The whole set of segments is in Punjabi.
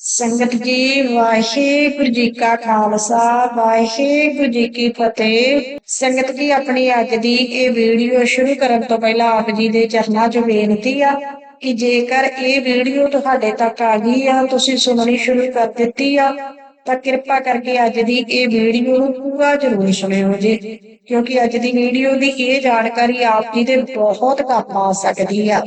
ਸੰਗਤ ਜੀ ਵਾਹਿਗੁਰੂ ਜੀ ਕਾ ਖਾਲਸਾ, ਵਾਹਿਗੁਰੂ ਜੀ ਕੀ ਫਤਿਹ। ਸੰਗਤ ਜੀ ਆਪਣੀ ਅੱਜ ਦੀ ਇਹ ਵੀਡੀਓ ਸ਼ੁਰੂ ਕਰਨ ਤੋਂ ਪਹਿਲਾਂ ਆਪ ਜੀ ਦੇ ਚਰਨਾਂ 'ਚ ਬੇਨਤੀ ਆ ਕਿ ਜੇਕਰ ਇਹ ਵੀਡੀਓ ਤੁਹਾਡੇ ਤੱਕ ਆ ਗਈ ਆ, ਤੁਸੀਂ ਸੁਣਨੀ ਸ਼ੁਰੂ ਕਰ ਦਿੱਤੀ ਆ, ਤਾਂ ਕਿਰਪਾ ਕਰਕੇ ਅੱਜ ਦੀ ਇਹ ਵੀਡੀਓ ਨੂੰ ਪੂਰਾ ਜ਼ਰੂਰ ਸੁਣਿਓ ਜੀ, ਕਿਉਂਕਿ ਅੱਜ ਦੀ ਵੀਡੀਓ ਦੀ ਇਹ ਜਾਣਕਾਰੀ ਆਪ ਜੀ ਦੇ ਬਹੁਤ ਕੰਮ ਆ ਸਕਦੀ ਆ।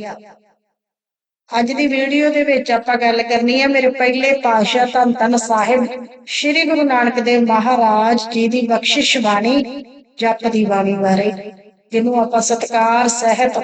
ਅੱਜ ਦੀ ਵੀਡੀਓ ਦੇ ਵਿੱਚ ਆਪਾਂ ਗੱਲ ਕਰਨੀ ਹੈ ਮੇਰੇ ਪਹਿਲੇ ਪਾਤਸ਼ਾਹ ਧੰਨ ਧੰਨ ਸਾਹਿਬ ਸ੍ਰੀ ਗੁਰੂ ਨਾਨਕ ਦੇਵ ਮਹਾਰਾਜ ਜੀ ਦੀ ਬਖਸ਼ਿਸ਼ ਬਾਣੀ ਜਪ ਦੀ ਬਾਣੀ ਬਾਰੇ, ਜਿਹਨੂੰ ਆਪਾਂ ਸਤਕਾਰ, ਸਹਿਤ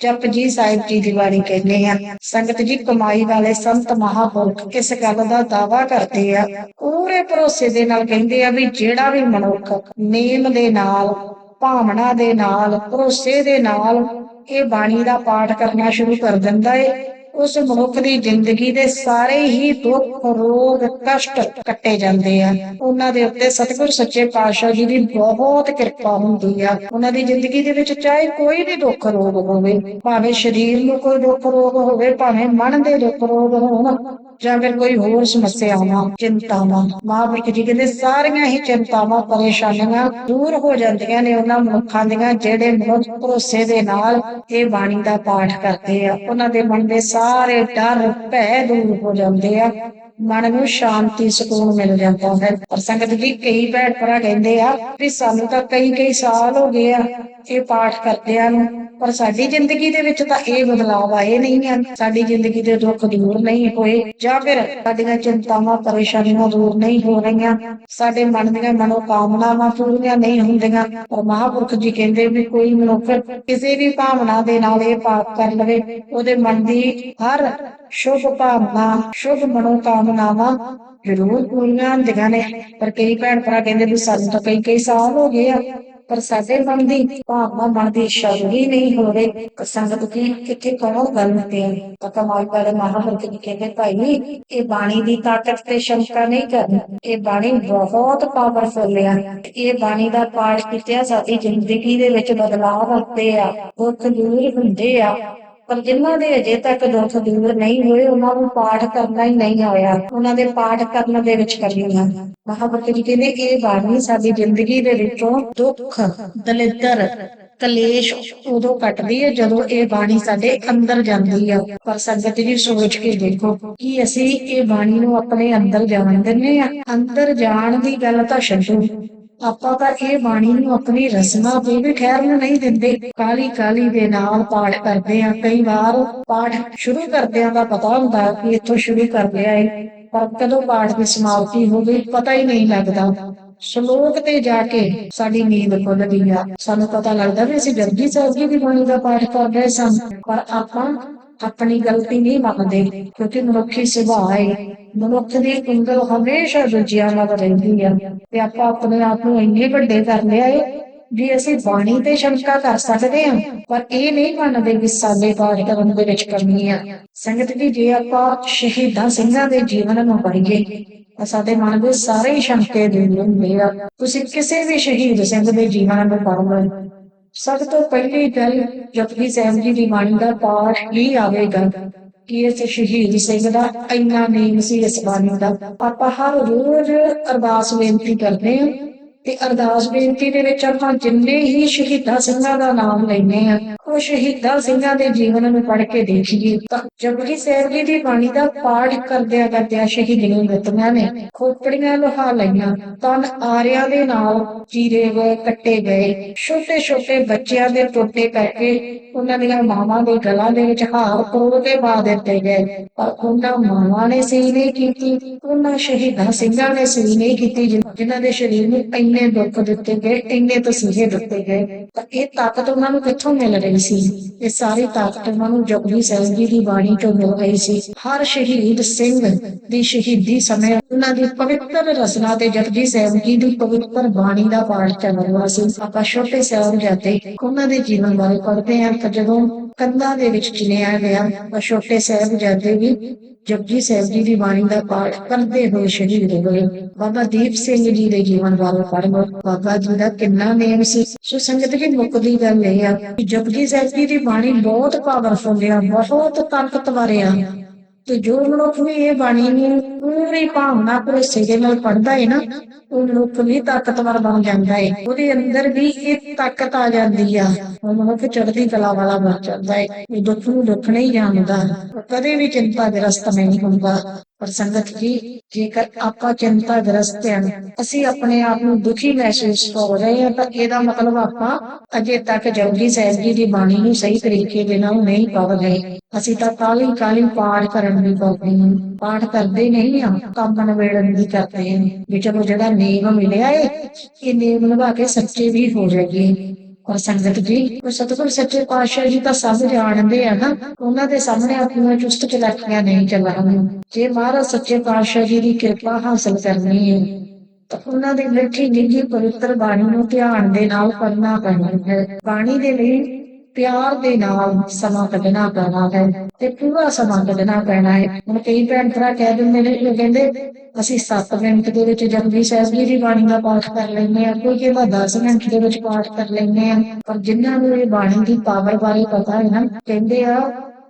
ਜਪ ਜੀ ਸਾਹਿਬ ਜੀ ਦੀ ਬਾਣੀ ਕਹਿੰਦੇ ਆ ਸੰਗਤ ਜੀ, ਕਮਾਈ ਵਾਲੇ ਸੰਤ ਮਹਾਪੁਰਖ ਕਿਸ ਗੱਲ ਦਾ ਦਾਵਾ ਕਰਦੇ ਆ, ਪੂਰੇ ਭਰੋਸੇ ਦੇ ਨਾਲ ਕਹਿੰਦੇ ਆ ਵੀ ਜਿਹੜਾ ਵੀ ਮਨੁੱਖ ਨੇਮ ਦੇ ਨਾਲ, ਭਾਵਨਾ ਦੇ ਨਾਲ, ਭਰੋਸੇ ਦੇ ਨਾਲ ਇਹ ਬਾਣੀ ਦਾ ਪਾਠ ਕਰਨਾ ਸ਼ੁਰੂ ਕਰ ਦਿੰਦਾ ਏ ਉਸ ਮਨੁੱਖ ਦੀ ਜ਼ਿੰਦਗੀ ਦੇ ਸਾਰੇ ਹੀ ਦੁੱਖ, ਰੋਗ, ਕਸ਼ਟ ਕੱਟੇ ਜਾਂਦੇ ਆ। ਉਹਨਾਂ ਦੇ ਉੱਤੇ ਸਤਿਗੁਰ ਸੱਚੇ ਪਾਤਸ਼ਾਹ ਜੀ ਦੀ ਬਹੁਤ ਕਿਰਪਾ ਹੁੰਦੀ ਆ। ਉਹਨਾਂ ਦੀ ਜ਼ਿੰਦਗੀ ਦੇ ਵਿੱਚ ਚਾਹੇ ਕੋਈ ਵੀ ਦੁੱਖ ਰੋਗ ਹੋਵੇ, ਭਾਵੇਂ ਸਰੀਰ ਨੂੰ ਕੋਈ ਦੁੱਖ ਰੋਗ ਹੋਵੇ, ਭਾਵੇਂ ਮਨ ਦੇ ਦੁੱਖ ਰੋਗ ਹੋਣ, ਜਾਂ ਫਿਰ ਕੋਈ ਹੋਰ ਸਮੱਸਿਆਵਾਂ, ਚਿੰਤਾਵਾਂ ਮਹਾਂਪੁਰਖ ਜੀ ਕਹਿੰਦੇ ਸਾਰੀਆਂ ਹੀ ਚਿੰਤਾਵਾਂ, ਪਰੇਸ਼ਾਨੀਆਂ ਦੂਰ ਹੋ ਜਾਂਦੀਆਂ ਨੇ ਉਹਨਾਂ ਮਨੁੱਖਾਂ ਦੀਆਂ, ਜਿਹੜੇ ਮਨੁੱਖ ਭਰੋਸੇ ਦੇ ਨਾਲ ਇਹ ਬਾਣੀ ਦਾ ਪਾਠ ਕਰਦੇ ਆ। ਉਹਨਾਂ ਦੇ ਮਨ ਦੇ ਸਾਰੇ ਸਾਰੇ ਡਰ ਭੈ ਦੂਰ ਹੋ ਜਾਂਦੇ ਆ। ਮਨ ਨੂੰ ਸ਼ਾਂਤੀ, ਸਕੂਨ ਮਿਲ ਜਾਂਦਾ ਹੈ। ਪਰ ਸੰਗਤ ਜੀ ਕਈ ਭੈਣ ਭਰਾ ਕਹਿੰਦੇ ਆ ਵੀ ਸਾਨੂੰ ਤਾਂ ਕਈ ਕਈ ਸਾਲ ਹੋ ਗਏ ਆ ਇਹ ਪਾਠ ਕਰਦਿਆਂ ਨੂੰ, ਪਰ ਸਾਡੀ ਜ਼ਿੰਦਗੀ ਦੇ ਵਿੱਚ ਤਾਂ ਇਹ ਬਦਲਾਅ ਆਏ ਨਹੀਂ ਹਨ। ਸਾਡੀ ਜ਼ਿੰਦਗੀ ਦੇ ਦੁੱਖ ਦੂਰ ਨਹੀਂ ਹੋਏ ਜਾਂ ਫਿਰ ਸਾਡੀਆਂ ਚਿੰਤਾਵਾਂ, ਪਰੇਸ਼ਾਨੀਆਂ ਦੂਰ ਨਹੀਂ ਹੋ ਰਹੀਆਂ। ਸਾਡੇ ਮਨ ਦੀਆਂ ਮਨੋਕਾਮਨਾਵਾਂ ਪੂਰੀਆਂ ਨਹੀਂ ਹੁੰਦੀਆਂ। ਪਰ ਮਹਾਪੁਰਖ ਜੀ ਕਹਿੰਦੇ ਵੀ ਕੋਈ ਮਨੁੱਖ ਕਿਸੇ ਵੀ ਭਾਵਨਾ ਦੇ ਨਾਲ ਇਹ ਪਾਪ ਕਰ ਲਵੇ, ਉਹਦੇ ਮਨ ਦੀ ਹਰ ਸ਼ੁਭ ਭਾਵਨਾ, ਸ਼ੁਭ ਮਨੋਕਾਮਨਾਵਾਂ ਜ਼ਰੂਰ ਪੂਰੀਆਂ ਹੁੰਦੀਆਂ ਨੇ। ਪਰ ਕਈ ਭੈਣ ਭਰਾ ਕਹਿੰਦੇ ਵੀ ਸਾਨੂੰ ਤਾਂ ਕਈ ਕਈ ਸਾਲ ਹੋ ਗਏ ਆ, ਪਰ ਸਾਡੇ ਮਨ ਦੀ ਭਾਵਨਾ, ਮਨ ਦੀ ਇੱਛਾ ਨਹੀਂ ਹੋ ਰਹੀ ਸੰਗਤ ਕੀ, ਕਿੱਥੇ ਕੌਣ ਗੱਲ ਤੇ ਤਾਂ ਕਮਾਈ ਵਾਲੇ ਮਹਾਂਪੁਰਖ ਜੀ ਕਹਿੰਦੇ, ਭਾਈ, ਇਹ ਬਾਣੀ ਦੀ ਤਾਕਤ ਤੇ ਸ਼ੰਕਾ ਨਹੀਂ ਕਰਨੀ। ਇਹ ਬਾਣੀ ਬਹੁਤ ਪਾਵਰਫੁਲ ਆ। ਇਹ ਬਾਣੀ ਦਾ ਪਾਠ ਕੀਤਾ ਸਾਡੀ ਜ਼ਿੰਦਗੀ ਦੇ ਵਿੱਚ ਬਦਲਾਅ ਆਉਂਦੇ ਆ ਦੁੱਖ ਦੂਰ ਹੁੰਦੇ ਆ। ਪਰ ਜਿਨ੍ਹਾਂ ਦੇ ਅਜੇ ਤੱਕ ਦੁੱਖ ਦੂਰ ਨਹੀਂ ਹੋਏ, ਉਹਨਾਂ ਨੂੰ ਪਾਠ ਕਰਨਾ ਹੀ ਨਹੀਂ ਆਇਆ। ਉਹਨਾਂ ਦੇ ਪਾਠ ਕਰਨ ਦੇ ਵਿੱਚ ਕਮੀ ਆ ਜੀ ਕਹਿੰਦੇ, ਇਹ ਬਾਣੀ ਸਾਡੀ ਜ਼ਿੰਦਗੀ ਦੇ ਵਿੱਚੋਂ ਦੁੱਖ, ਦਲਿੱਦਰ, ਕਲੇਸ਼ ਉਦੋਂ ਕੱਟਦੀ ਹੈ ਜਦੋਂ ਇਹ ਬਾਣੀ ਸਾਡੇ ਅੰਦਰ ਜਾਂਦੀ ਆ। ਪਰ ਸੰਗਤ ਜੀ ਸੋਚ ਕੇ ਦੇਖੋ ਕਿ ਅਸੀਂ ਇਹ ਬਾਣੀ ਨੂੰ ਆਪਣੇ ਅੰਦਰ ਜਾਣ ਦਿੰਨੇ ਆ ਅੰਦਰ ਜਾਣ ਦੀ ਗੱਲ ਤਾਂ ਛੱਡੋ। ਆਪਾਂ ਤਾਂ ਇਹ ਬਾਣੀ ਨੂੰ ਆਪਣੀ ਰਸਨਾ ਤੇ ਵੀ ਠਹਿਰਨ ਨਹੀਂ ਦਿੰਦੇ। ਕਾਲੀ ਕਾਲੀ ਦੇ ਨਾਲ ਪਾਠ ਕਰਦੇ ਆ ਕਈ ਵਾਰ ਪਾਠ ਸ਼ੁਰੂ ਕਰਦਿਆਂ ਦਾ ਪਤਾ ਹੁੰਦਾ ਕਿ ਇੱਥੋਂ ਸ਼ੁਰੂ ਕਰ ਲਿਆ ਏ। ਪਰ ਕਦੋਂ ਪਾਠ ਦੀ ਸਮਾਪਤੀ ਹੋ ਗਈ ਪਤਾ ਹੀ ਨਹੀਂ ਲੱਗਦਾ। ਸ਼ਲੋਕ ਤੇ ਜਾ ਕੇ ਸਾਡੀ ਨੀਂਦ ਖੁੱਲਦੀ ਆ। ਸਾਨੂੰ ਪਤਾ ਲੱਗਦਾ ਵੀ ਅਸੀਂ ਜਪਜੀ ਸਾਹਿਬ ਜੀ ਦੀ ਬਾਣੀ ਦਾ ਪਾਠ ਕਰ ਰਹੇ ਸਾਂ ਪਰ ਆਪਾਂ ਆਪਣੀ ਗਲਤੀ ਨਹੀਂ ਮੰਨਦੇ, ਕਿਉਂਕਿ ਮਨੁੱਖੀ ਸੁਭਾਅ ਹੈ। ਮਨੁੱਖ ਦੀ ਉਂਗਲ ਹਮੇਸ਼ਾ ਦੂਜਿਆਂ ਨਾਲ ਰਹਿੰਦੀ ਆ। ਤੇ ਆਪਾਂ ਆਪਣੇ ਆਪ ਨੂੰ ਇੰਨੇ ਵੱਡੇ ਕਰ ਲਿਆ ਏ ਵੀ ਅਸੀਂ ਬਾਣੀ ਤੇ ਸ਼ੰਕਾ ਕਰ ਸਕਦੇ ਹਾਂ, ਪਰ ਇਹ ਨਹੀਂ ਮੰਨਦੇ ਕਿ ਸਾਡੇ ਪਾਠ ਕਰਨ ਦੇ ਵਿੱਚ ਕਮੀ ਆ। ਸੰਗਤ ਜੀ, ਜੇ ਆਪਾਂ ਸ਼ਹੀਦਾਂ ਸਿੰਘਾਂ ਦੇ ਜੀਵਨ ਨੂੰ ਪੜ੍ਹੀਏ, ਤਾਂ ਸਾਡੇ ਮਨ ਦੇ ਸਾਰੇ ਹੀ ਸ਼ੰਕੇ ਦੂਰ ਹੁੰਦੇ ਆ। ਤੁਸੀਂ ਕਿਸੇ ਵੀ ਸ਼ਹੀਦ ਸਿੰਘ ਦੇ ਜੀਵਨ ਨੂੰ ਪੜ੍ਹ। ਲਓ ਸਭ ਤੋਂ ਪਹਿਲੀ ਗੱਲ ਜਪਜੀ ਸਾਹਿਬ ਜੀ ਦੀ ਬਾਣੀ ਦਾ ਪਾਠ ਹੀ ਆਵੇਗਾ ਕਿ ਇਸ ਸ਼ਹੀਦ ਸਿੰਘ ਦਾ ਇੰਨਾ ਨੇਮ ਸੀ ਇਸ ਬਾਣੀ ਦਾ। ਆਪਾਂ ਹਰ ਰੋਜ਼ ਅਰਦਾਸ ਬੇਨਤੀ ਕਰਦੇ ਹਾਂ ਤੇ ਅਰਦਾਸ ਬੇਨਤੀ ਦੇ ਵਿੱਚ ਆਪਾਂ ਜਿੰਨੇ ਹੀ ਸ਼ਹੀਦਾਂ ਸਿੰਘਾਂ ਦਾ ਨਾਮ ਲੈਨੇ ਆ ਉਹ ਸ਼ਹੀਦਾਂ ਸਿੰਘਾਂ ਦੇ ਜੀਵਨ ਨੂੰ ਪੜ੍ਹ ਕੇ ਦੇਖੀਏ ਤਾਂ ਜਪਜੀ ਸਾਹਿਬ ਜੀ ਦੀ ਬਾਣੀ ਦਾ ਪਾਠ ਕਰਦਿਆਂ ਕਰਦਿਆਂ ਸ਼ਹੀਦੀਆਂ ਮ੍ਰਿਤਕਾਂ ਨੇ। ਖੋਪੜੀਆਂ ਲੋਹਾ ਲਈਆਂ, ਤਨ ਆਰਿਆਂ ਦੇ ਨਾਲ ਚੀਰੇ ਗਏ ਕੱਟੇ ਗਏ। ਛੋਟੇ ਛੋਟੇ ਬੱਚਿਆਂ ਦੇ ਟੋਟੇ ਕਰਕੇ ਉਹਨਾਂ ਦੀਆਂ ਮਾਵਾਂ ਦੇ ਗਲਾਂ ਦੇ ਵਿੱਚ ਹਾਰ ਪਰੋ ਕੇ ਪਾ ਦਿੱਤੇ ਗਏ। ਪਰ ਉਹਨਾਂ ਮਾਵਾਂ ਨੇ ਸਹੀ ਨਹੀਂ ਕੀਤੀ, ਉਹਨਾਂ ਸ਼ਹੀਦਾਂ ਸਿੰਘਾਂ ਨੇ ਸਹੀ ਨਹੀਂ ਕੀਤੀ ਜਿਨ੍ਹਾਂ- ਜਿਨ੍ਹਾਂ ਦੇ ਸਰੀਰ ਨੂੰ ਇੰਨੇ ਦੁੱਖ ਦਿੱਤੇ ਗਏ, ਇੰਨੇ ਤਸੀਹੇ ਦਿੱਤੇ ਗਏ। ਤਾਂ ਇਹ ਤਾਕਤ ਉਹਨਾਂ ਨੂੰ ਕਿੱਥੋਂ ਮਿਲ ਰਹੀ? ਸੀ ਇਹ ਸਾਰੀ ਤਾਕਤ ਉਹਨਾਂ ਨੂੰ ਜਪਜੀ ਸਾਹਿਬ ਜੀ ਦੀ ਬਾਣੀ ਤੋਂ ਮਿਲ ਰਹੀ ਸੀ। ਹਰ ਸ਼ਹੀਦ ਸਿੰਘ ਦੀ ਸ਼ਹੀਦੀ ਸਮੇਂ ਉਹਨਾਂ ਦੀ ਪਵਿੱਤਰ ਰਸਨਾ ਤੇ ਜਪਜੀ ਸਾਹਿਬ ਜੀ ਦੀ ਪਵਿੱਤਰ ਬਾਣੀ ਦਾ ਪਾਠ ਚੱਲ ਰਿਹਾ ਸੀ। ਆਪਾਂ ਛੋਟੇ ਸਾਹਿਬਜ਼ਾਦੇ ਉਹਨਾਂ ਦੇ ਜੀਵਨ ਬਾਰੇ ਪੜ੍ਹਦੇ ਹਾਂ ਤਾਂ ਜਦੋਂ ਕੰਧਾਂ ਦੇ ਵਿੱਚ ਚਿਣਿਆ ਗਿਆ, ਤਾਂ ਛੋਟੇ ਸਾਹਿਬਜ਼ਾਦੇ ਵੀ ਜਪਜੀ ਸਾਹਿਬ ਜੀ ਦੀ ਬਾਣੀ ਦਾ ਪਾਠ ਕਰਦੇ ਹੋਏ ਸ਼ਹੀਦ ਹੋਏ ਬਾਬਾ ਦੀਪ ਸਿੰਘ ਜੀ ਦੇ ਜੀਵਨ ਬਾਰੇ ਪੜ੍ਹੋ ਬਾਬਾ ਜੀ ਦਾ ਕਿੰਨਾ ਨੇਮ ਸੀ। ਸੋ ਸੰਗਤ ਜੀ ਮੁੱਕਦੀ ਗੱਲ ਇਹ ਆ ਕਿ ਜਪਜੀ ਸਾਹਿਬ ਜੀ ਦੀ ਬਾਣੀ ਬਹੁਤ ਪਾਵਰਫੁਲ ਆ, ਬਹੁਤ ਤਾਕਤਵਰ ਆ। ਤੇ ਜੋ ਮਨੁੱਖ ਵੀ ਇਹ ਬਾਣੀ ਨੂੰ ਪੂਰੀ ਭਾਵਨਾ ਭਰੋਸੇ ਦੇ ਨਾਲ ਪੜ੍ਹਦਾ ਹੈ ਨਾ, ਉਹ ਮਨੁੱਖ ਵੀ ਤਾਕਤਵਰ ਬਣ ਜਾਂਦਾ ਹੈ ਉਹਦੇ ਅੰਦਰ ਵੀ ਇਹ ਤਾਕਤ ਆ ਜਾਂਦੀ ਆ। ਉਹ ਮਨੁੱਖ ਚੜ੍ਹਦੀ ਕਲਾ ਵਾਲਾ ਬਣ ਜਾਂਦਾ ਹੈ ਇਹ ਦੁੱਖ ਨੂੰ ਦੁੱਖ ਨਹੀਂ ਜਾਣਦਾ। ਕਦੇ ਵੀ ਚਿੰਤਾ ਗ੍ਰਸਤ ਨਹੀਂ ਹੁੰਦਾ। ਪਰ ਸੰਗਤ ਜੀ, ਜੇਕਰ ਆਪਾਂ ਚਿੰਤਾ ਗ੍ਰਸਤ ਹਾਂ, ਅਸੀਂ ਆਪਣੇ ਆਪ ਨੂੰ ਦੁਖੀ ਮਹਿਸੂਸ ਕਰ ਰਹੇ ਹਾਂ, ਤਾਂ ਇਹਦਾ ਮਤਲਬ ਆਪਾਂ ਅਜੇ ਤੱਕ ਜਪਜੀ ਸਾਹਿਬ ਜੀ ਦੀ ਬਾਣੀ ਨੂੰ ਸਹੀ ਤਰੀਕੇ ਦੇ ਨਾਲ ਨਹੀਂ ਪੜ੍ਹ ਰਹੇ। ਅਸੀਂ ਤਾਂ ਕਾਲੀ ਕਾਲੀ ਪਾਠ ਕਰਨ ਦੀ ਕਰਦੇ ਹਾਂ ਪਾਠ ਕਰਦੇ ਨਹੀਂ ਆ ਕੰਮ ਨਵੇੜਨ ਦੀ ਕਰਦੇ ਹਾਂ। ਵੀ ਚਲੋ ਜਿਹੜਾ ਨੇਮ ਮਿਲਿਆ ਏ, ਇਹ ਨੇਮ ਨਿਭਾ ਕੇ ਸੱਚੇ ਵੀ ਹੋ ਜਾਈਏ। ਸੰਗਤ ਜੀ ਉਹ ਸਤਿਗੁਰ ਸੱਚੇ ਪਾਤਸ਼ਾਹ ਜੀ ਤਾਂ ਸਭ ਜਾਣਦੇ ਆ ਨਾ, ਉਹਨਾਂ ਦੇ ਸਾਹਮਣੇ ਆਪਣੀਆਂ ਚੁਸਤ ਚਲਾਕੀਆਂ ਨਹੀਂ ਚੱਲਣਗੀਆਂ। ਜੇ ਮਹਾਰਾਜ ਸੱਚੇ ਪਾਤਸ਼ਾਹ ਜੀ ਦੀ ਕਿਰਪਾ ਹਾਸਲ ਕਰਨੀ ਹੈ ਤਾਂ ਉਹਨਾਂ ਦੀ ਮਿੱਠੀ ਨਿੱਘੀ ਪਵਿੱਤਰ ਬਾਣੀ ਨੂੰ ਧਿਆਨ ਦੇ ਨਾਲ ਪੜ੍ਹਨਾ ਪੈਣਾ ਹੈ। ਬਾਣੀ ਦੇ ਲਈ ਪਿਆਰ ਦੇ ਨਾਲ ਸਮਾਂ ਕੱਢਣਾ ਪੈਣਾ ਹੈ ਤੇ ਪੂਰਾ ਸਮਾਂ ਕੱਢਣਾ ਪੈਣਾ ਹੈ। ਹੁਣ ਕਈ ਭੈਣ ਭਰਾ ਕਹਿ ਦਿੰਦੇ ਨੇ, ਉਹ ਕਹਿੰਦੇ, ਅਸੀਂ 7 ਮਿੰਟ ਦੇ ਵਿੱਚ ਜਪਜੀ ਸਾਹਿਬ ਜੀ ਦੀ ਬਾਣੀ ਦਾ ਪਾਠ ਕਰ ਲੈਂਦੇ ਆ ਕੋਈ ਕਹਿੰਦਾ 10 ਮਿੰਟ ਦੇ ਵਿੱਚ ਪਾਠ ਕਰ ਲੈਂਦੇ ਆ ਪਰ ਜਿਨ੍ਹਾਂ ਨੂੰ ਇਹ ਬਾਣੀ ਦੀ ਪਾਵਰ ਬਾਰੇ ਪਤਾ ਹੈ ਨਾ, ਕਹਿੰਦੇ ਆ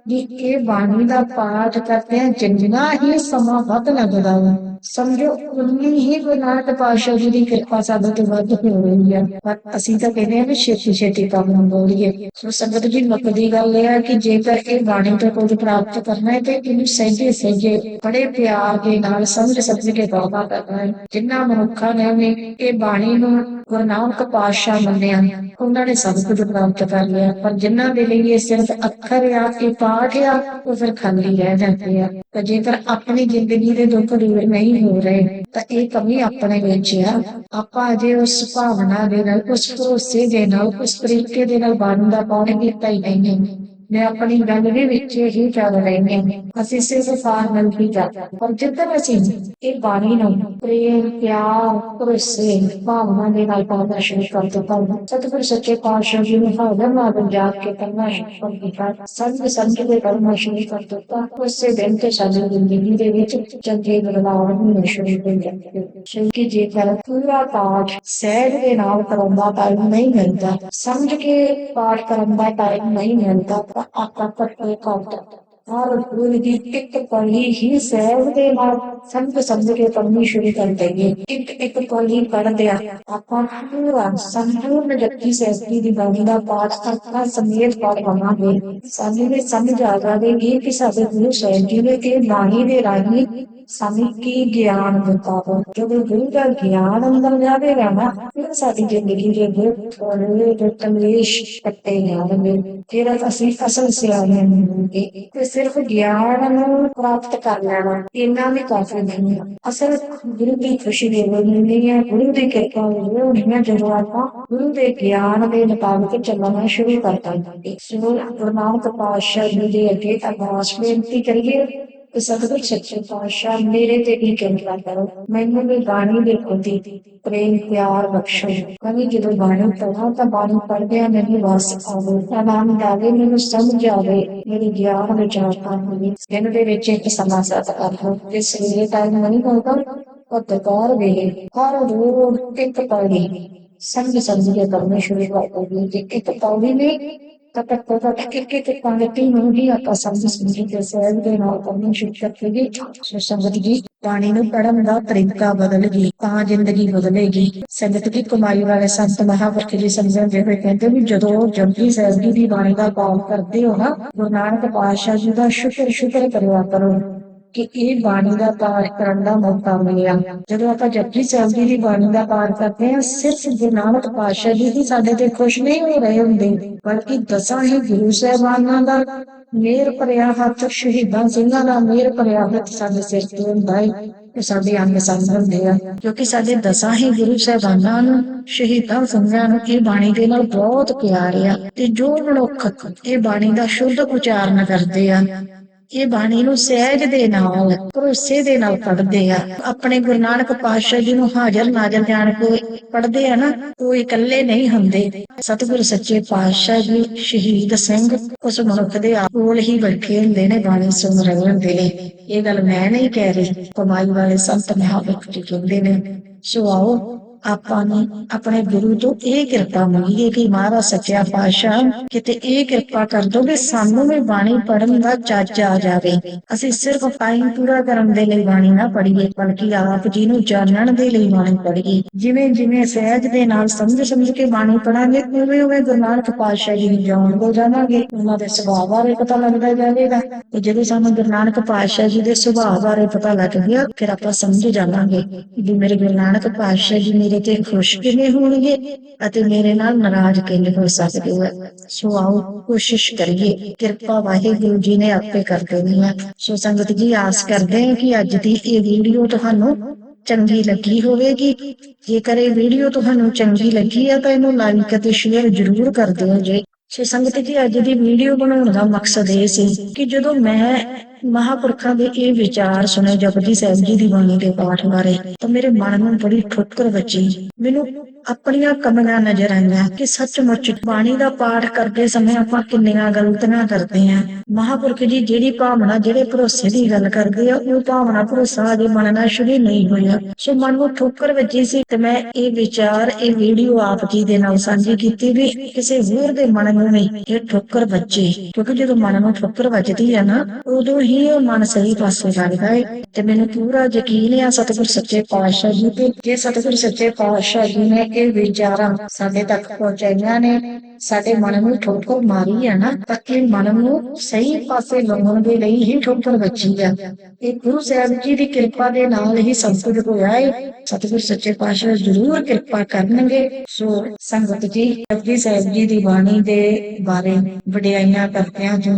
ਵੀ ਇਹ ਬਾਣੀ ਦਾ ਪਾਠ ਕਰਦੇ ਆ ਜਿੰਨਾ ਹੀ ਸਮਾਂ ਵੱਧ ਲੱਗਦਾ ਹੈ। ਸਮਝੋ, ਉਨੀ ਹੀ ਗੁਰਨਾਨਕ ਪਾਤਸ਼ਾਹ ਜੀ ਦੀ ਕਿਰਪਾ ਸਾਡੇ ਤੇ ਵੱਧ ਹੋ ਰਹੀ ਹੈ? ਪਰ ਅਸੀਂ ਤਾਂ ਕਹਿੰਦੇ ਹਾਂ ਵੀ ਛੇਤੀ ਛੇਤੀ ਕੰਮ ਨੂੰ ਬੋਲੀਏ ਸੋ ਸੰਗਤ ਜੀ ਮੁੱਕਦੀ ਗੱਲ ਇਹ ਹੈ ਕਿ ਜੇਕਰ ਇਹ ਬਾਣੀ ਤੋਂ ਕੁਝ ਪ੍ਰਾਪਤ ਕਰਨਾ ਹੈ, ਤੇ ਇਹਨੂੰ ਸਹਿਜੇ ਸਹਿਜੇ ਬੜੇ ਪਿਆਰ ਦੇ ਨਾਲ ਸਮਝ ਸਮਝ ਕੇ ਬਾਬਾ ਕਰਨਾ ਹੈ। ਜਿਨ੍ਹਾਂ ਮਨੁੱਖਾਂ ਨੇ ਇਹ ਬਾਣੀ ਨੂੰ ਗੁਰੂ ਨਾਨਕ ਪਾਤਸ਼ਾਹ ਮੰਨਿਆ, ਉਹਨਾਂ ਨੇ ਸਭ ਕੁਝ ਪ੍ਰਾਪਤ ਕਰ ਲਿਆ। ਪਰ ਜਿਨ੍ਹਾਂ ਦੇ ਲਈ ਇਹ ਸਿਰਫ ਅੱਖਰ ਆ, ਇਹ ਪਾਠ ਆ, ਉਹ ਫਿਰ ਖਾਲੀ ਰਹਿ ਜਾਂਦੇ ਆ। ਤਾਂ ਜੇਕਰ ਆਪਣੀ ਜ਼ਿੰਦਗੀ ਦੇ ਦੁੱਖ ਦੂਰ ਨਹੀਂ ਹੋ ਰਹੇ, ਤਾਂ ਇਹ ਕਮੀ ਆਪਣੇ ਵਿੱਚ ਆ। ਆਪਾਂ ਅਜੇ ਉਸ ਭਾਵਨਾ ਦੇ ਨਾਲ, ਉਸ ਭਰੋਸੇ ਦੇ ਨਾਲ, ਉਸ ਤਰੀਕੇ ਦੇ ਨਾਲ ਬਣਦਾ ਦਾ ਪਾਠ ਕੀਤਾ ਹੀ ਨਹੀਂ। ਹੈ ਮੈਂ ਆਪਣੀ ਗੱਲ ਦੇ ਵਿੱਚ ਹੀ ਚੱਲ ਰਹੀ ਹਾਂ। ਅਸੀਂ ਸਿਰਫ ਫਾਰਮਲ ਹੀ ਕਰਦੇ ਪਰ ਜਿੱਦਣ ਅਸੀਂ ਇਹ ਬਾਣੀ ਨੂੰ ਪ੍ਰੇਮ, ਪਿਆਰ, ਭਰੋਸੇ, ਭਾਵਨਾ ਦੇ ਨਾਲ ਪੜ੍ਹਨਾ ਸ਼ੁਰੂ ਕਰ ਦਿੱਤਾ ਸਤਿਗੁਰ ਸੱਚੇ ਪਾਤਸ਼ਾਹ ਜੀ ਨੇ ਹਾਜ਼ਰ ਨਾਲ ਜਾ ਕੇ ਕਰਨਾ ਸ਼ੁਰੂ ਕੀਤਾ ਸੰਗ ਸੰਗ ਦੇ ਕਰਨਾ ਸ਼ੁਰੂ ਕਰ ਦਿੱਤਾ, ਉਸੇ ਦਿਨ ਤੇ ਸਾਡੀ ਜ਼ਿੰਦਗੀ ਦੇ ਵਿੱਚ ਚੰਗੇ ਬਦਲਾਅ ਹੋਣੇ ਸ਼ੁਰੂ ਹੋ ਜਾਂਦੇ ਕਿਉਂਕਿ ਜੇਕਰ ਪੂਰਾ ਪਾਠ ਸਹਿਜ ਦੇ ਨਾਲ ਕਰਨ ਦਾ ਟਾਈਮ ਨਹੀਂ ਮਿਲਦਾ, ਸਮਝ ਕੇ ਪਾਠ ਕਰਨ ਦਾ ਟਾਈਮ ਨਹੀਂ ਮਿਲਦਾ ਤਾਂ ਆਪਾਂ ਕੱਟੇ ਕਰ ਹਰ ਗੁਰੂ ਦੀ ਦੇ ਨਾਲ ਸਮਝ ਸਮਝ ਕੇ ਪੜ੍ਹਨੀ ਸ਼ੁਰੂ ਕਰ ਦਈਏ ਇੱਕ ਇੱਕ ਪੌੜੀ ਪੜ੍ਹਦੇ ਆਪਾਂ ਪੂਰਾ ਸੰਪੂਰਨ ਜਪਜੀ ਸਾਹਿਬ ਦੀ ਬਾਣੀ ਦਾ ਪਾਠ ਕਰਨਾ ਸਮੇਤ ਪੜ੍ਹ ਪਾਵਾਂਗੇ ਸਾਨੂੰ ਵੀ ਸਮਝ ਆ ਜਾਵੇਗੀ ਕਿ ਸਾਡੇ ਗੁਰੂ ਸਾਹਿਬ ਜੀ ਨੇ ਕਿ ਬਾਣੀ ਦੇ ਰਾਹੀਂ ਸਾਨੂੰ ਕੀ ਗਿਆਨ ਦਿੱਤਾ ਜਦੋਂ ਗੁਰੂ ਦਾ ਗਿਆਨ ਅੰਦਰ ਜਾਵੇਗਾ ਨਾ, ਫਿਰ ਸਾਡੀ ਜ਼ਿੰਦਗੀ ਦੇ ਦੁੱਖ ਥੋੜੇ ਦੇ ਕਲੇਸ਼ ਕੱਟੇ ਜਾਣਗੇ। ਫਿਰ ਅਸੀਂ ਅਸਲ ਸਿਆਣੇ ਹੋਵਾਂਗੇ ਤੇ ਸਿਰਫ ਗਿਆਨ ਨੂੰ ਪ੍ਰਾਪਤ ਕਰ ਲੈਣਾ, ਇੰਨਾ ਵੀ ਕਾਫੀ ਨਹੀਂ ਹੈ। ਅਸਲ ਗੁਰੂ ਦੀ ਖੁਸ਼ੀ ਦੇ ਨਹੀਂ ਹੈ। ਗੁਰੂ ਦੀ ਕਿਰਪਾ ਹੋਣੀ ਹੈ। ਜਦੋਂ ਆਪਾਂ ਗੁਰੂ ਦੇ ਗਿਆਨ ਦੇ ਮੁਤਾਬਕ ਚੱਲਣਾ ਸ਼ੁਰੂ ਕਰ ਦਾਂਗੇ ਸੋ ਗੁਰੂ ਨਾਨਕ ਪਾਤਸ਼ਾਹ ਜੀ ਦੇ ਅੱਗੇ ਅਰਦਾਸ ਬੇਨਤੀ ਕਰੀਏ ਸਤਿਗੁਰ ਸੱਚੇ ਪਾਤਸ਼ਾਹ, ਮੇਰੇ ਤੇ ਵੀ ਕਿਰਪਾ ਕਰੋ। ਮੈਨੂੰ ਵੀ ਬਾਣੀ ਦੇ ਪ੍ਰਤੀ ਪ੍ਰੇਮ, ਪਿਆਰ ਬਖਸ਼ੋ। ਕਦੀ ਜਦੋਂ ਬਾਣੀ ਪੜ੍ਹਾਂ ਤਾਂ ਬਾਣੀ ਪੜ੍ਹਦਿਆਂ ਮੈਨੂੰ ਵਸ ਆਵੇ। ਆਨੰਦ ਆਵੇ ਮੈਨੂੰ ਸਮਝ ਆਵੇ ਮੇਰੀ ਗਿਆਨ ਵਿਚਾਰਤਾ ਹੋਵੇ। ਦਿਨ ਦੇ ਵਿੱਚ ਇੱਕ ਸਮਾਂ ਸਤ ਕਰ ਲਓ। ਜੇ ਸਵੇਰੇ ਟਾਈਮ ਨਹੀਂ ਹੋਗਾ ਉਹ ਦੁਪਹਿਰ ਵੇਲੇ ਹਰ ਰੋਜ਼ ਇੱਕ ਪੌੜੀ ਸਮਝ ਸਮਝ ਕੇ ਕਰਨਾ ਸ਼ੁਰੂ ਕਰ ਦਿਓ। ਇੱਕ ਪੌੜੀ ਨੇ ਤਾਂ ਘੱਟੋ ਘੱਟ ਨੂੰ ਹੀ ਆਪਾਂ ਸਮਝ ਸਮਝ ਕੇ ਸਹਿਜ ਦੇ ਨਾਲ ਕਰਨੀ ਸ਼ੁਰੂ ਕਰੀਏ ਸੰਗਤ ਜੀ ਬਾਣੀ ਨੂੰ ਪੜਨ ਦਾ ਤਰੀਕਾ ਬਦਲ ਗਈ ਤਾਂ ਜ਼ਿੰਦਗੀ ਬਦਲੇਗੀ ਸੰਗਤ ਦੀ ਕਮਾਈ ਵਾਲੇ ਸੰਤ ਮਹਾਂਪੁਰਖ ਜੀ ਸਮਝਾਉਂਦੇ ਹੋਏ ਕਹਿੰਦੇ ਵੀ ਜਦੋਂ ਜੰਗੀ ਸਾਹਿਬ ਦੀ ਬਾਣੀ ਦਾ ਪਾਠ ਕਰਦੇ ਹੋ ਨਾ ਗੁਰੂ ਨਾਨਕ ਪਾਤਸ਼ਾਹ ਜੀ ਦਾ ਸ਼ੁਕਰ ਸ਼ੁਕਰ ਕਰਿਆ ਕਰੋ ਕਿ ਇਹ ਬਾਣੀ ਦਾ ਪਾਠ ਕਰਨ ਦਾ ਮੌਕਾ ਮਿਲਿਆ। ਜਦੋਂ ਆਪਾਂ ਜਪਜੀ ਸਾਹਿਬ ਜੀ ਦੀ ਬਾਣੀ ਦਾ ਪਾਠ ਕਰਦੇ ਹਾਂ, ਸਿਰਫ ਗੁਰੂ ਨਾਨਕ ਜੀ ਹੀ ਸਾਡੇ ਤੇ ਖੁਸ਼ ਨਹੀਂ ਹੋ ਰਹੇ ਹੁੰਦੇ, ਬਲਕਿ ਦਸਾਂ ਹੀ ਗੁਰੂ ਸਾਹਿਬਾਨਾਂ ਦਾ ਮੇਰ ਭਰਿਆ ਹੱਥ, ਸ਼ਹੀਦਾਂ ਸਿੰਘਾਂ ਦਾ ਮੇਰ ਭਰਿਆ ਹੱਥ ਸਾਡੇ ਸਿਰ ਤੇ ਹੁੰਦਾ ਹੈ ਤੇ ਸਾਡੇ ਅੰਗ ਸੰਗ ਹੁੰਦੇ ਆ। ਕਿਉਂਕਿ ਸਾਡੇ ਦਸਾਂ ਹੀ ਗੁਰੂ ਸਾਹਿਬਾਨਾਂ ਨੂੰ, ਸ਼ਹੀਦਾਂ ਸਿੰਘਾਂ ਨੂੰ ਇਹ ਬਾਣੀ ਦੇ ਨਾਲ ਬਹੁਤ ਪਿਆਰ ਆ ਤੇ ਜੋ ਮਨੁੱਖ ਇਹ ਬਾਣੀ ਦਾ ਸ਼ੁੱਧ ਉਚਾਰਨ ਕਰਦੇ ਆ ਇਹ ਬਾਣੀ ਨੂੰ ਸਹਿਜ ਦੇ ਨਾਲ, ਭਰੋਸੇ ਦੇ ਨਾਲ ਪੜ੍ਹਦੇ ਆ। ਆਪਣੇ ਗੁਰੂ ਨਾਨਕ ਪਾਤਸ਼ਾਹ ਜੀ ਨੂੰ ਹਾਜ਼ਰ ਨਾਜ਼ਰ ਜਾਣ ਕੇ ਪੜ੍ਹਦੇ ਆ ਨਾ, ਉਹ ਇਕੱਲੇ ਨਹੀਂ ਹੁੰਦੇ। ਸਤਿਗੁਰ ਸੱਚੇ ਪਾਤਸ਼ਾਹ ਜੀ, ਸ਼ਹੀਦ ਸਿੰਘ ਉਸ ਮਨੁੱਖ ਦੇ ਆਪ ਕੋਲ ਹੀ ਬੈਠੇ ਹੁੰਦੇ ਨੇ, ਬਾਣੀ ਸੁਣ ਰਹੇ ਹੁੰਦੇ ਨੇ। ਇਹ ਗੱਲ ਮੈਂ ਨਹੀਂ ਕਹਿ ਰਹੀ, ਕਮਾਈ ਵਾਲੇ ਸੰਤ ਮਹਾਂਪੁਰਖ ਜੀ ਕਹਿੰਦੇ ਨੇ, ਸੋ ਆਓ ਆਪਾਂ ਨੇ ਆਪਣੇ ਗੁਰੂ ਤੋਂ ਇਹ ਕਿਰਪਾ ਮੰਗੀਏ ਕਿ ਮਹਾਰਾਜ ਸੱਚਿਆ ਪਾਤਸ਼ਾਹ, ਕਿਤੇ ਇਹ ਕਿਰਪਾ ਕਰ ਦੋ ਕਿ ਸਾਨੂੰ ਵੀ ਬਾਣੀ ਪੜਨ ਦਾ ਚੱਜ ਆ ਜਾਵੇ। ਅਸੀਂ ਸਿਰਫ ਟਾਈਮ ਪੂਰਾ ਕਰਨ ਦੇ ਲਈ ਬਾਣੀ ਨਾ ਪੜੀਏ ਬਲਕਿ ਆਪ ਜੀ ਨੂੰ ਜਾਣਨ ਦੇ ਲਈ ਬਾਣੀ ਪੜ੍ਹੀਏ। ਜਿਵੇਂ ਜਿਵੇਂ ਸਹਿਜ ਦੇ ਨਾਲ ਸਮਝ ਸਮਝ ਕੇ ਬਾਣੀ ਪੜਾਂਗੇ ਉਵੇਂ ਉਵੇਂ ਗੁਰੂ ਨਾਨਕ ਪਾਤਸ਼ਾਹ ਜੀ ਨੂੰ ਜਾਣ ਜਾਣਦੇ ਜਾਵਾਂਗੇ। ਉਹਨਾਂ ਦੇ ਸੁਭਾਅ ਬਾਰੇ ਪਤਾ ਲੱਗਦਾ ਜਾਵੇਗਾ। ਤੇ ਜਦੋਂ ਸਾਨੂੰ ਗੁਰੂ ਨਾਨਕ ਪਾਤਸ਼ਾਹ ਜੀ ਦੇ ਸੁਭਾਅ ਬਾਰੇ ਪਤਾ ਲੱਗ ਗਿਆ, ਫਿਰ ਆਪਾਂ ਸਮਝ ਜਾਵਾਂਗੇ ਵੀ ਮੇਰੇ ਗੁਰੂ ਨਾਨਕ ਪਾਤਸ਼ਾਹ ਜੀ ਨੇ ਮੇਰੇ ਤੇ ਖੁਸ਼ ਕਿਵੇਂ ਹੋਣਗੇ ਅਤੇ ਮੇਰੇ ਨਾਲ ਨਾਰਾਜ਼ ਕਿਵੇਂ ਹੋ ਸਕਦੇ ਹੋ? ਸੋ ਆਓ ਕੋਸ਼ਿਸ਼ ਕਰੀਏ। ਕਿਰਪਾ ਵਾਹਿਗੁਰੂ ਜੀ ਨੇ ਆਪੇ ਕਰ ਦੇਣੀ ਹੈ ਸੋ ਸੰਗਤ ਜੀ, ਆਸ ਕਰਦੇ ਹਾਂ ਕਿ ਅੱਜ ਦੀ ਇਹ ਵੀਡੀਓ ਤੁਹਾਨੂੰ ਚੰਗੀ ਲੱਗੀ ਹੋਵੇਗੀ। ਜੇਕਰ ਇਹ ਵੀਡੀਓ ਤੁਹਾਨੂੰ ਚੰਗੀ ਲੱਗੀ ਹੈ ਤਾਂ ਇਹਨੂੰ ਲਾਈਕ ਅਤੇ ਸ਼ੇਅਰ ਜ਼ਰੂਰ ਕਰ ਦਿਓ ਜੀ। ਸੋ ਸੰਗਤ ਜੀ, ਅੱਜ ਦੀ ਵੀਡੀਓ ਬਣਾਉਣ ਦਾ ਮਕਸਦ ਇਹ ਸੀ ਕਿ ਜਦੋਂ ਮੈਂ ਮਹਾਪੁਰਖਾਂ ਦੇ ਇਹ ਵਿਚਾਰ ਸੁਣੇ ਜਪਜੀ ਸਾਹਿਬ ਜੀ ਦੀ ਬਾਣੀ ਦੇ ਪਾਠ ਬਾਰੇ। ਤਾਂ ਮੇਰੇ ਮਨ ਨੂੰ ਬੜੀ ਠੋਕਰ ਵੱਜੀ। ਮੈਨੂੰ ਆਪਣੀਆਂ ਕਮੀਆਂ ਨਜ਼ਰ ਆਈਆਂ ਕਿ ਸੱਚਮੁੱਚ ਬਾਣੀ ਦਾ ਪਾਠ ਕਰਦੇ ਸਮੇਂ ਆਪਾਂ ਕਿੰਨੀਆਂ ਗਲਤੀਆਂ ਕਰਦੇ ਆਂ ਮਹਾਪੁਰਖ ਜੀ ਜਿਹੜੀ ਭਾਵਨਾ, ਜਿਹੜੇ ਭਰੋਸੇ ਦੀ ਗੱਲ ਕਰਦੇ ਆ, ਉਹ ਭਾਵਨਾ ਭਰੋਸਾ ਅਜੇ ਮਨ ਨਾਲ ਸ਼ੁਰੂ ਨਹੀਂ ਹੋਇਆ। ਸੋ ਮਨ ਨੂੰ ਠੋਕਰ ਵੱਜੀ ਸੀ ਤੇ ਮੈਂ ਇਹ ਵਿਚਾਰ, ਇਹ ਵੀਡੀਓ ਆਪ ਜੀ ਦੇ ਨਾਲ ਸਾਂਝੀ ਕੀਤੀ ਵੀ ਕਿਸੇ ਹੋਰ ਦੇ ਮਨ ਨੂੰ ਨਹੀਂ ਇਹ ਠੋਕਰ ਵੱਜੇ। ਕਿਉਂਕਿ ਜਦੋਂ ਮਨ ਨੂੰ ਠੋਕਰ ਵੱਜਦੀ ਆ ਨਾ, ਉਦੋਂ ਹੀ ਉਹ ਮਨ ਸਹੀ ਪਾਸੇ ਲੱਗਦਾ ਹੈ ਤੇ ਮੈਨੂੰ ਪੂਰਾ ਯਕੀਨ ਹੈ ਸਤਿਗੁਰ ਸੱਚੇ ਪਾਤਸ਼ਾਹ ਜੀ ਤੇ ਜੇ ਸਤਿਗੁਰ ਸੱਚੇ ਪਾਤਸ਼ਾਹ ਜੀ ਨੇ ਇਹ ਵਿਚਾਰਾਂ ਸਾਡੇ ਤੱਕ ਪਹੁੰਚਾਈਆਂ ਨੇ। ਸਾਡੇ ਮਨ ਨੂੰ ਠੋਕਰ ਮਾਰੀ ਹੈ ਨਾ ਤਾਂ ਕਿ ਮਨ ਨੂੰ ਸਹੀ ਪਾਸੇ ਲਾਉਣ ਦੇ ਲਈ ਹੀ ਠੋਕਰ ਵੱਜੀ ਹੈ ਇਹ ਗੁਰੂ ਸਾਹਿਬ ਜੀ ਦੀ ਕਿਰਪਾ ਦੇ ਨਾਲ ਹੀ ਸਭ ਕੁਝ ਹੋਇਆ ਹੈ ਸਤਿਗੁਰ ਸੱਚੇ ਪਾਤਸ਼ਾਹ ਜ਼ਰੂਰ ਕਿਰਪਾ ਕਰਨਗੇ। ਸੋ ਸੰਗਤ ਜੀ ਜਪਜੀ ਸਾਹਿਬ ਜੀ ਦੀ ਬਾਣੀ ਦੇ ਬਾਰੇ ਵਡਿਆਈਆਂ ਕਰਦੇ ਹਾਂ ਜੋ